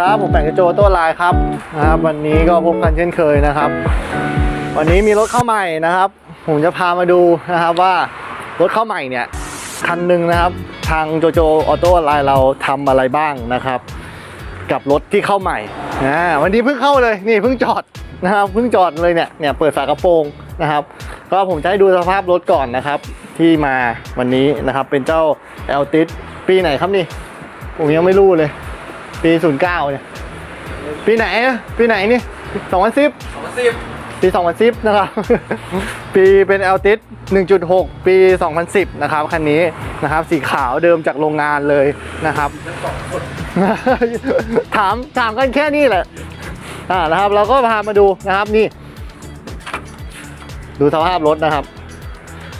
ครับ ผมแบ่งกระโจตัวลายครับนะครับ วันนี้ก็พบกันเช่นเคยนะครับ วันนี้มีรถเข้าใหม่นะครับ ผมจะพามาดูนะครับว่ารถเข้าใหม่เนี่ยคันหนึ่งนะครับ ทางโจโจออโต้ไลน์เราทำอะไรบ้างนะครับ กับรถที่เข้าใหม่นะวันนี้เพิ่งเข้าเลยนี่เพิ่งจอดนะครับเพิ่งจอดเลยเนี่ยเนี่ยเปิดฝากระโปรงนะครับ ก็ผมจะให้ดูสภาพรถก่อนนะครับ ที่มาวันนี้นะครับเป็นเจ้า l t i s ปีไหนครับนี่ผมยังไม่รู้เลย ปี09เนี่ย ปีไหนอะปีไหนนี่2010สองสิบปี 2010 นะครับ ปีเป็น l t i s 1.6 ปี 2010 นะครับ คันนี้นะครับ สีขาวเดิมจากโรงงานเลยนะครับ ถามถามกันแค่นี้แหละ อ่านะครับ เราก็พามาดูนะครับนี่ ดูสภาพรถนะครับ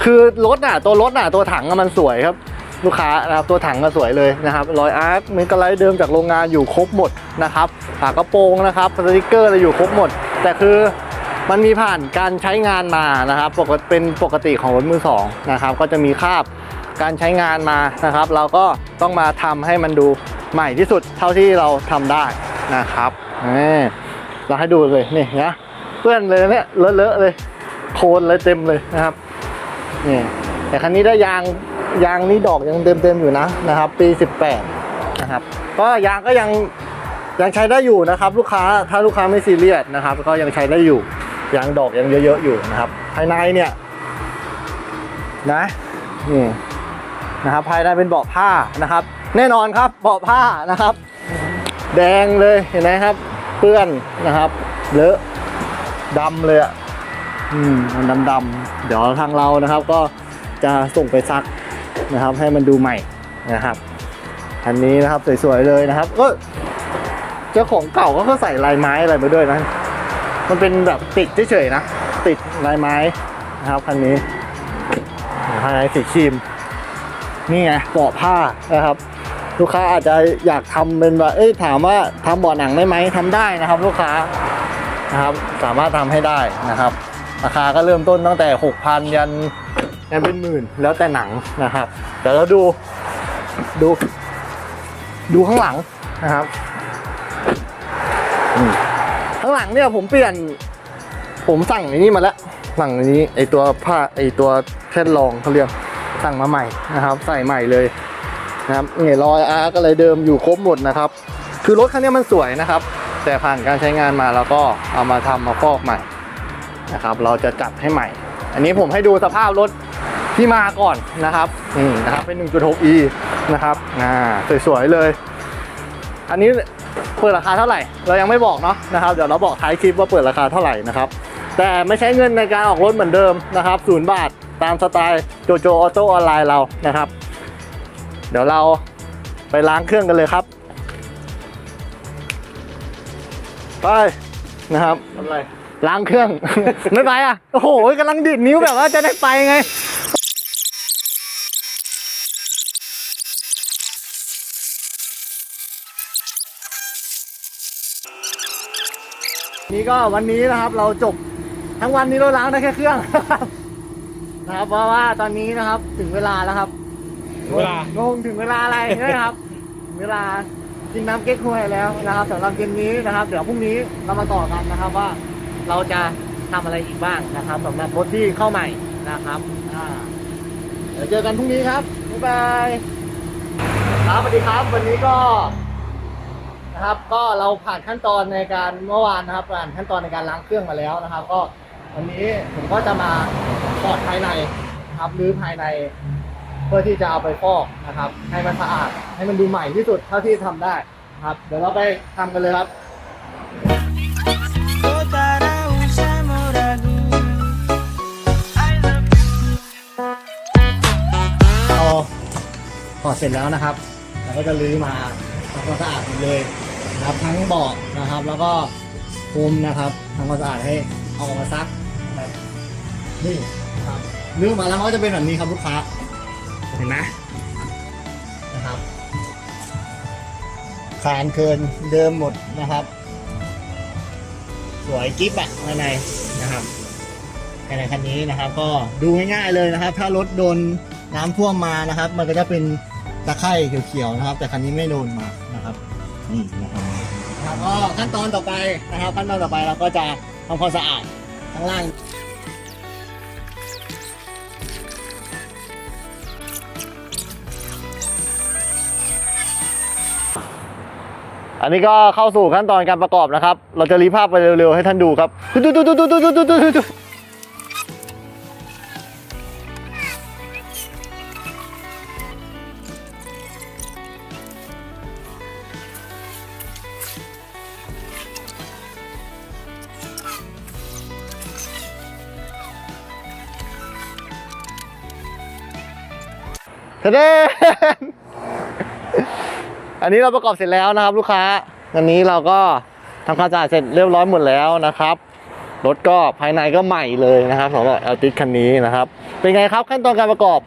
คือรถน่ะ ตัวรถน่ะ ตัวถังอะมันสวยครับ ลูกค้านะครับตัวถังก็สวยเลยนะครับรอยอาร์คเมกะไลท์เดิมจากโรงงานอยู่ครบหมดนะครับฝากระโปรงนะครับสติกเกอร์อะไรอยู่ครบหมด แต่คือมันมีผ่านการใช้งานมานะครับปกติเป็นปกติของรถมือสองนะครับก็จะมีคราบการใช้งานมานะครับ เราก็ต้องมาทำให้มันดูใหม่ที่สุดเท่าที่เราทำได้นะครับนี่เราให้ดูเลยนี่นะเปื้อนเลยเนี่ยเลอะๆเลยโคลนเลยเต็มเลยนะครับนี่แต่คันนี้ได้ยาง ยางนี่ดอกยังเต็มๆอยู่นะนะครับ ปี 18 นะครับ ก็ยางก็ยังยังใช้ได้อยู่นะครับ ลูกค้าถ้าลูกค้าไม่ซีเรียสนะครับ ก็ยังใช้ได้อยู่ยางดอกยังเยอะๆอยู่นะครับ ภายในเนี่ยนะนี่นะครับภายในเป็นเบาะผ้านะครับ แน่นอนครับเบาะผ้านะครับ แดงเลยเห็นไหมครับ เปื้อนนะครับเลอะดำเลยอะอืมมันดำๆเดี๋ยวทางเรานะครับ ก็จะส่งไปซัก นะครับ ให้มันดูใหม่นะครับ อันนี้นะครับสวยๆเลยนะครับก็เจ้าของเก่าก็เขาใส่ลายไม้อะไรมาด้วยนะ มันเป็นแบบติดเฉยๆนะ ติดลายไม้นะครับคันนี้ภายในสีครีม นี่ไงเบาะผ้านะครับ ลูกค้าอาจจะอยากทำเป็นว่าเอ้ยถามว่าทำเบาะหนังได้ไหมทำได้นะครับ ลูกค้านะครับ สามารถทำให้ได้นะครับ ราคาก็เริ่มต้นตั้งแต่ 6,000 ยัน ยันเป็นหมื่นแล้วแต่หนังนะครับเดี๋ยวเราดูดู ดูข้างหลังนะครับข้างหลังเนี่ยผมเปลี่ยน ผมสั่งนี่มาแล้วสั่งนี้ไอตัวผ้าไอตัวแท่นรองเขาเรียกสั่งมาใหม่นะครับ ใส่ใหม่เลยนะครับนี่รอยอาร์ก็เลยเดิมอยู่ครบหมดนะครับ คือรถคันนี้มันสวยนะครับ แต่ผ่านการใช้งานมาแล้วก็เอามาทำมาฟอกใหม่นะครับ เราจะจัดให้ใหม่ อันนี้ผมให้ดูสภาพรถ ที่มาก่อนนะครับนี่นะครับเป็น 1.6e นะครับอ่าสวยๆเลย อันนี้เปิดราคาเท่าไหร่ เรายังไม่บอกเนาะนะครับเดี๋ยวเราบอกท้ายคลิปว่าเปิดราคาเท่าไหร่นะครับแต่ไม่ใช้เงินในการออกรถเหมือนเดิมนะครับศูนย์บาทตามสไตล์โจโจออโต้ออนไลน์เรานะครับ เดี๋ยวเราไปล้างเครื่องกันเลยครับไปนะครับอะไรล้างเครื่อง ไม่ไปอะ โอ้โหกำลังดิดนิ้วแบบว่าจะได้ไปไง นี่ก็วันนี้นะครับเราจบทั้งวันนี้เราล้างได้แค่เครื่องนะครับเพราะว่าตอนนี้นะครับ ถึงเวลาแล้วครับเวลางงถึงเวลาอะไรนะครับ เวลากินน้ำเก๊กฮวยแล้วนะครับสำหรับเกมนี้นะครับ เดี๋ยวพรุ่งนี้เรามาต่อกันนะครับว่าเราจะทำอะไรอีกบ้างนะครับสำหรับรถที่เข้าใหม่นะครับอ่าเดี๋ยวเจอกันพรุ่งนี้ครับบ๊ายบายครับสวัสดีครับ วันนี้ก็ นะครับ ก็เราผ่านขั้นตอนในการเมื่อวานนะครับผ่านขั้นตอนในการล้างเครื่องมาแล้วนะครับ ก็วันนี้ผมก็จะมาถอดภายในนะครับรื้อภายใน เพื่อที่จะเอาไปฟอกนะครับ ให้มันสะอาดให้มันดูใหม่ที่สุดเท่าที่ทำได้นะครับ เดี๋ยวเราไปทำกันเลยครับพอดเสร็จแล้วนะครับ เราก็จะลื้อมาทำความสะอาดหมดเลย นะครับ ทั้งเบาะนะครับ แล้วก็คุมนะครับทำความสะอาดให้เอาออกมาซักนะครับนี่นะครับลื้อออกมาแล้วมันก็จะเป็นแบบนี้ครับลูกค้าเห็นไหมนะครับแฟนเคินเดิมหมดนะครับ สวยกิ๊บอะภายในนะครับภายในคันนี้นะครับ ก็ดูง่ายๆเลยนะครับ ถ้ารถโดนน้ำท่วมมานะครับ มันก็จะเป็นตะไคร่เขียวๆนะครับ แต่คันนี้ไม่โดนมา นี่นะครับแล้วก็ขั้นตอนต่อไปนะครับขั้นตอนต่อไปเราก็จะทำความสะอาดข้างล่างอันนี้ก็เข้าสู่ขั้นตอนการประกอบนะครับ เราจะรีภาพไปเร็วๆให้ท่านดูครับทะ เดนอันนี้เราประกอบเสร็จแล้วนะครับ ลูกค้า อันนี้เราก็ทำความสะอาดเสร็จเรียบร้อยหมดแล้วนะครับ รถก็ภายในก็ใหม่เลยนะครับสำหรับ a l t i s คันนี้นะครับ เป็นไงครับขั้นตอนการประกอบ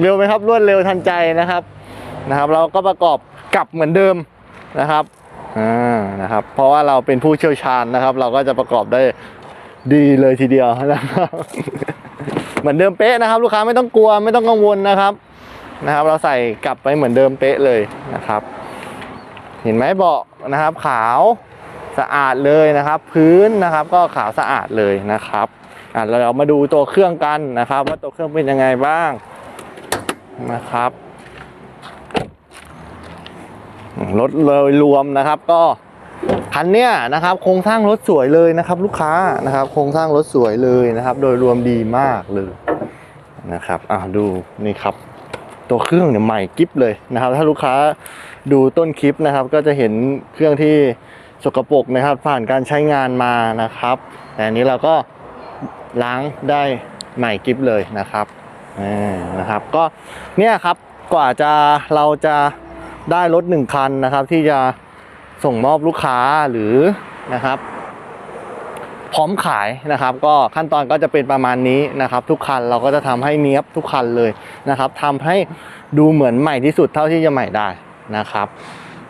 เร็วไหมครับรวดเร็วทันใจนะครับนะครับ เราก็ประกอบกลับเหมือนเดิมนะครับอ่านะครับ เพราะว่าเราเป็นผู้เชี่ยวชาญนะครับ เราก็จะประกอบได้ดีเลยทีเดียวนะครับเหมือนเดิมเป๊ะนะครับ ลูกค้าไม่ต้องกลัวไม่ต้องกังวลนะครับ นะครับ เราใส่กลับไปเหมือนเดิมเป๊ะเลยนะครับ เห็นไหมเบาะนะครับ ขาวสะอาดเลยนะครับ พื้นนะครับก็ขาวสะอาดเลยนะครับอะเรามาดูตัวเครื่องกันนะครับ ว่าตัวเครื่องเป็นยังไงบ้างนะครับรถเลยรวมนะครับก็คันเนี้ยนะครับ โครงสร้างรถสวยเลยนะครับ ลูกค้านะครับ โครงสร้างรถสวยเลยนะครับ โดยรวมดีมากเลยนะครับอะดูนี่ครับ ตัวเครื่องเนี่ยใหม่กิ๊บเลยนะครับ ถ้าลูกค้าดูต้นคลิปนะครับ ก็จะเห็นเครื่องที่สกปรกนะครับ ผ่านการใช้งานมานะครับ แต่อันนี้เราก็ล้างได้ใหม่กิ๊บเลยนะครับนะครับ ก็เนี่ยครับกว่าจะเราจะได้รถหนึ่งคันนะครับ ที่จะส่งมอบลูกค้าหรือนะครับ พร้อมขายนะครับ ก็ขั้นตอนก็จะเป็นประมาณนี้นะครับ ทุกคันเราก็จะทำให้เนี้ยบทุกคันเลยนะครับทำให้ดูเหมือนใหม่ที่สุดเท่าที่จะใหม่ได้นะครับ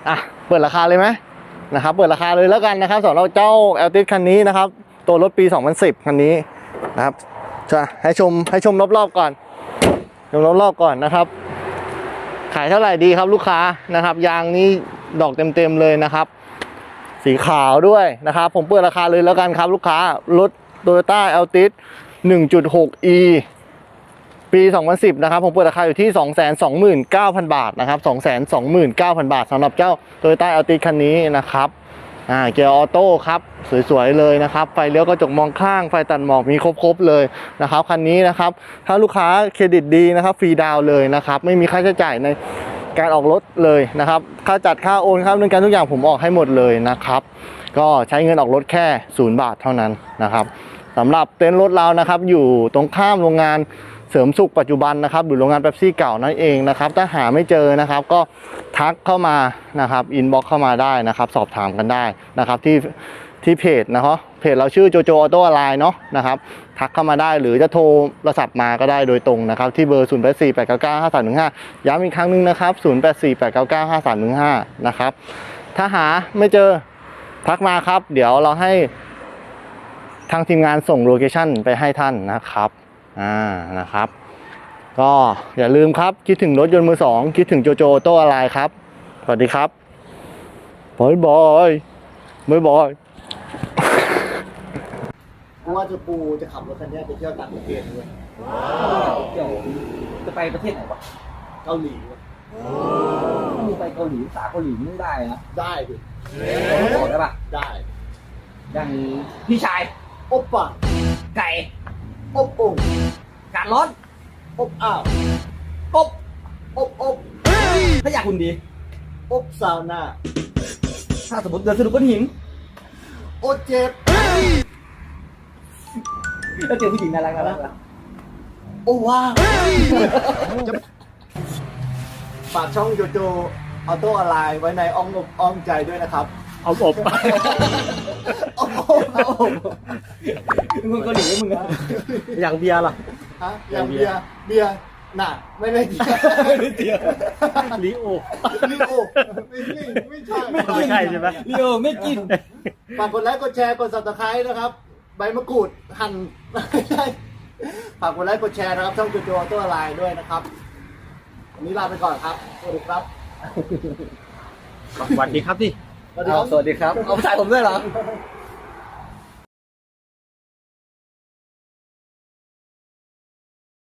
อะเปิดราคาเลยไหมนะครับ เปิดราคาเลยแล้วกันนะครับสำหรับเจ้า a l t i s คันนี้นะครับ ตัวรถปี 2010 คันนี้นะครับจะให้ชมให้ชมรอบๆก่อนชมรอบๆก่อนนะครับ ขายเท่าไหร่ดีครับลูกค้านะครับ ยางนี้ดอกเต็มๆเลยนะครับ สีขาวด้วยนะครับ ผมเปิดราคาเลยแล้วกันครับลูกค้ารถ Toyota Altis 1.6e ปี 2010 นะครับ ผมเปิดราคาอยู่ที่ 229,000 บาทนะครับ 229,000 บาทสำหรับเจ้า Toyota Altis คันนี้นะครับอ่าเกียร์ออโต้ครับสวยๆเลยนะครับ ไฟเลี้ยวกระจกมองข้างไฟตัดหมอกมีครบๆเลยนะครับคันนี้นะครับ ถ้าลูกค้าเครดิตดีนะครับฟรีดาวเลยนะครับ ไม่มีค่าใช้จ่ายใน การออกรถเลยนะครับ ค่าจัดค่าโอนค่าดำเนินการทุกอย่างผมออกให้หมดเลยนะครับ ก็ใช้เงินออกรถแค่ศูนย์บาทเท่านั้นนะครับสำหรับเต็นท์รถเรานะครับ อยู่ตรงข้ามโรงงานเสริมสุขปัจจุบันนะครับหรือโรงงานเป๊ปซี่เก่านั่นเองนะครับถ้าหาไม่เจอนะครับ ก็ทักเข้ามานะครับอินบ็อกเข้ามาได้นะครับ สอบถามกันได้นะครับที่ ที่เพจนะครับเพจเราชื่อโจโจออโต้ไลน์เนาะนะครับทักเข้ามาได้หรือจะโทรโทรศัพท์มาก็ได้โดยตรงนะครับที่เบอร์ 0 8 4 8 9 9 5 3 1 5 ย้ำอีกครั้งหนึงนะครับ 0 8 4 8 9 9 5 3 1 5 นะครับ ถ้าหาไม่เจอทักมาครับ เดี๋ยวเราให้ทางทีมงานส่งโลเคชั่นไปให้ท่านนะครับอ่านะครับ ก็อย่าลืมครับคิดถึงรถยนต์มือสองคิดถึงโจโจโต้อะไรครับ สวัสดีครับบอยบอยบอยบอย ว่าจะปูจะขับรถคันนี้ไปเที่ยวต่างประเทศด้วยเกี่ยวจะไปประเทศไหนวะเกาหลีวะมึงไปเกาหลีภาษาเกาหลีมึงได้นะได้ดิบอกได้ปะได้อย่างพี่ชายโอบปะไก่อบโอ่งการร้อนอบอ้าวกบอบอบถ้าอยากคุณดีอบซาวน่าถ้าสมมติเดินสะดุดก้อนหินโอเจ็บ แล้วเจอผู้หญิงน่ารักน่ารักโอว้าวจะฝากช่องโจโจออโต้ออนไลน์ไว้ในอ้อมอกอ้อมใจด้วยนะครับเอาอบอบอบอบมึงเกาหลีมึงอะอย่างเบียร์ล่ะฮะอย่างเบียร์เบียร์น่ะไม่ได้เบียร์ลิโอลิโอไม่ใช่ไม่ใช่ไม่ใช่ใช่ไหมเลียวไม่กินฝากกดไลค์กดแชร์กด subscribe นะครับ ใบมะกรูดหั่นไม่ใช่ฝากกดไลค์กดแชร์นะครับ ช่องโจโจออโต้ออนไลน์ด้วยนะครับวันนี้ลาไปก่อนครับ สวัสดีครับ สวัสดีครับที่สเอาสวัสดีครับ เอาถ่ายผมด้วยเหรอ